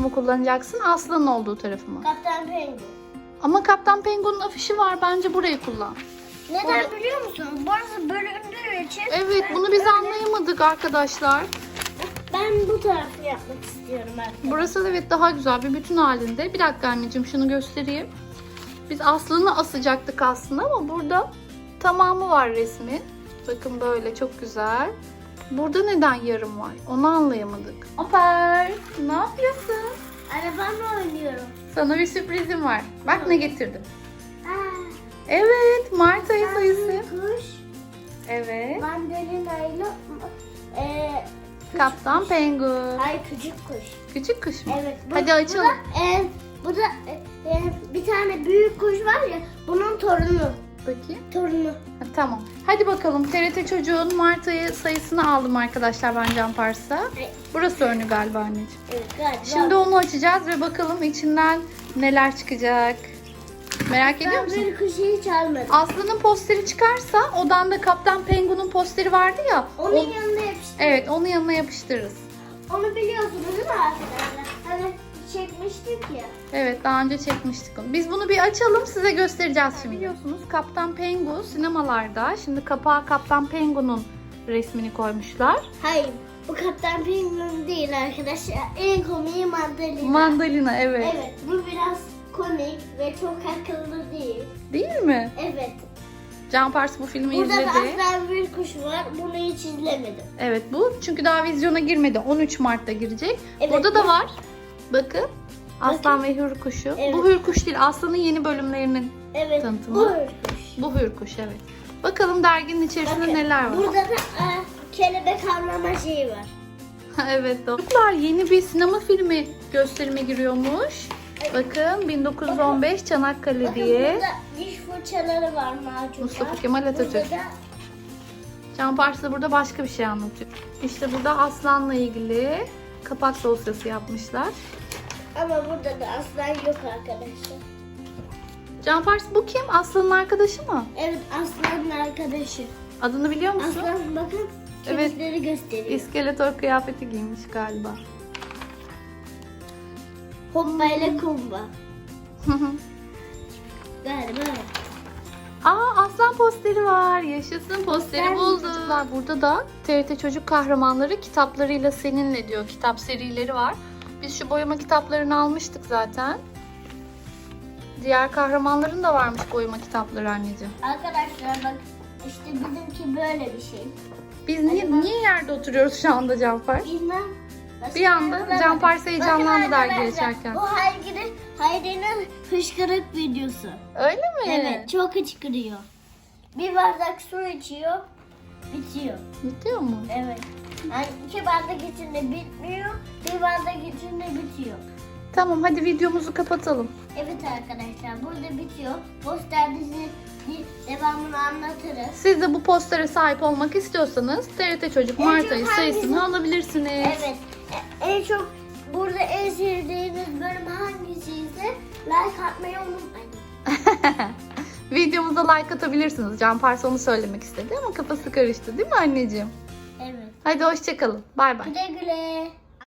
mı kullanacaksın Aslı'nın olduğu tarafı mı? Kaptan Penguin. Ama Kaptan Penguin'in afişi var bence burayı kullan. Neden Orada- biliyor musun? Burası bölündüğü için. Evet bunu biz anlayamadık arkadaşlar. Ben bu tarafı yapmak istiyorum arkadaşlar. Burası da evet daha güzel bir bütün halinde. Bir dakika anneciğim şunu göstereyim. Biz Aslı'nı asacaktık aslında ama burada tamamı var resmi. Bakın böyle çok güzel. Burada neden yarım var? Onu anlayamadık. Aper ne yapıyorsun? Arabamla oynuyorum. Sana bir sürprizim var. Bak ne getirdim. Aa, Evet Mart ayı sayısı. Kuş. Evet. Mandalinayla eee Kaptan Penguin. Ay küçük kuş. Küçük kuş mu? Evet. bu- Hadi açalım. Bu da, e, bu da e, e, bir tane büyük kuş var ya bunun torunu. Bakayım. Torunu. Tamam. Hadi bakalım TRT çocuğun Mart ayı sayısını aldım arkadaşlar ben Can Pars'a. Evet. Burası önü galiba anneciğim. Evet galiba. Şimdi onu açacağız ve bakalım içinden neler çıkacak. Merak ediyor ben musun? bir kuşu hiç almadım. Aslı'nın posteri çıkarsa odanda Kaptan Penguin'in posteri vardı ya. Onun o- yanına yapıştı. Evet onun yanına yapıştırırız. Onu biliyorsunuz değil mi arkadaşlar? Hani çekmiştik ya. Evet daha önce çekmiştik onu. Biz bunu bir açalım size göstereceğiz şimdi. Biliyorsunuz Kaptan Penguin sinemalarda. Şimdi kapağa Kaptan Penguin'in resmini koymuşlar. Hayır. Bu Kaptan Penguin değil arkadaşlar. En komiği Mandalina. Mandalina evet. Evet. Bu biraz komik ve çok akıllı değil. Değil mi? Evet. Can Pars bu filmi Burada da izledi. aslan bir kuş var. Bunu hiç izlemedim. Evet bu çünkü daha vizyona girmedi. 13 Mart'ta girecek. Evet, Burada da var. Bakın. Aslan ve Hür Kuşu. Evet. Bu Hür Kuş değil. Aslan'ın yeni bölümlerinin Evet. Tanıtımı. Bu kuş. bu Hür Kuş evet. Bakalım derginin içerisinde Bakın, neler var. Burada da e, kelebek avlama şeyi var. evet doğru. Çocuklar yeni bir sinema filmi gösterime giriyormuş. Bakın 1915 Çanakkale Bakın diye. burada diş fırçaları var macunlar. Mustafa Kemal Atatürk. Burada da Can Pars da burada başka bir şey anlatıyor. İşte burada Aslan'la ilgili kapak dosyası yapmışlar. ama burada da aslan yok arkadaşlar. Can Pars bu kim? Aslan'ın arkadaşı mı? Evet aslanın arkadaşı. Adını biliyor musun? Aslan bakın Evet. kemikleri gösteriyor. İskeletor kıyafeti giymiş galiba. Hoppa ile kumba. Posteri var. Yaşasın posteri Poster bulduk. Çocuklar burada da TRT Çocuk Kahramanları kitaplarıyla seninle diyor. Kitap serileri var. Biz şu boyama kitaplarını almıştık zaten. Diğer kahramanların da varmış boyama kitapları anneciğim. Arkadaşlar bak işte bizimki böyle bir şey. Biz niye, niye yerde oturuyoruz şu anda Canfer? Bilmem. Bir anda Can Pars heyecanlandı dergi geçerken. Bu Hayri'nin Hayri'nin hışkırık videosu. Öyle mi? Evet çok hıçkırıyor. Bir bardak su içiyor bitiyor. Bitiyor mu? Evet. Yani iki bardak içinde bitmiyor, bir bardak içinde bitiyor. Tamam hadi videomuzu kapatalım. Evet arkadaşlar burada bitiyor. Poster dizi di- devamını anlatırız. Siz de bu postere sahip olmak istiyorsanız TRT Çocuk En Mart ayı sayısını alabilirsiniz. Evet. e- En çok burada en sevdiğiniz bölüm hangisi ise like atmayı unutmayın. Videomuza like atabilirsiniz. Can Pars onu söylemek istedi ama kafası karıştı değil mi anneciğim? Evet. Hadi hoşçakalın. Bay bay. Güle güle.